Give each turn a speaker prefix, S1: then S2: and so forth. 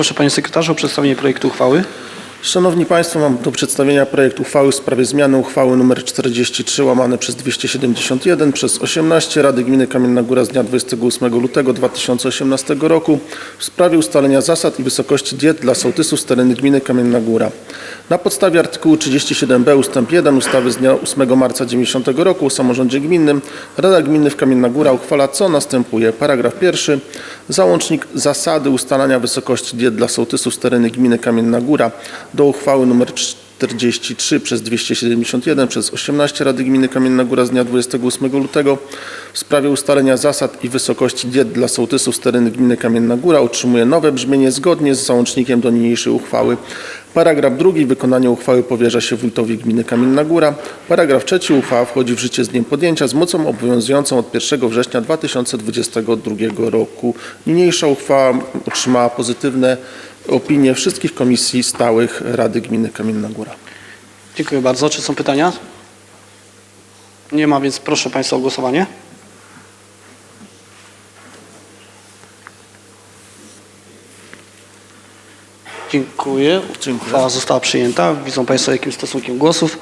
S1: Proszę Panie Sekretarzu o przedstawienie projektu uchwały.
S2: Szanowni Państwo, mam do przedstawienia projekt uchwały w sprawie zmiany uchwały nr 43 łamane przez 271 przez 18 Rady Gminy Kamienna Góra z dnia 28 lutego 2018 roku w sprawie ustalenia zasad i wysokości diet dla sołtysów z terenu gminy Kamienna Góra. Na podstawie artykułu 37b ust. 1 ustawy z dnia 8 marca 90 roku o samorządzie gminnym Rada Gminy w Kamienna Góra uchwala co następuje. Paragraf pierwszy. Załącznik zasady ustalania wysokości diet dla sołtysów z terenu gminy Kamienna Góra do uchwały nr 43 przez 271 przez 18 Rady Gminy Kamienna Góra z dnia 28 lutego w sprawie ustalenia zasad i wysokości diet dla sołtysów z terenu gminy Kamienna Góra otrzymuje nowe brzmienie zgodnie z załącznikiem do niniejszej uchwały. Paragraf drugi. Wykonanie uchwały powierza się wójtowi gminy Kamienna Góra. Paragraf trzeci. Uchwała wchodzi w życie z dniem podjęcia z mocą obowiązującą od 1 września 2022 roku. Niniejsza uchwała otrzymała pozytywne opinie wszystkich komisji stałych Rady Gminy Kamienna Góra.
S1: Dziękuję bardzo. Czy są pytania? Nie ma, więc proszę Państwa o głosowanie. Dziękuję.
S2: Dziękuję.
S1: Uchwała została przyjęta. Widzą Państwo jakim stosunkiem głosów.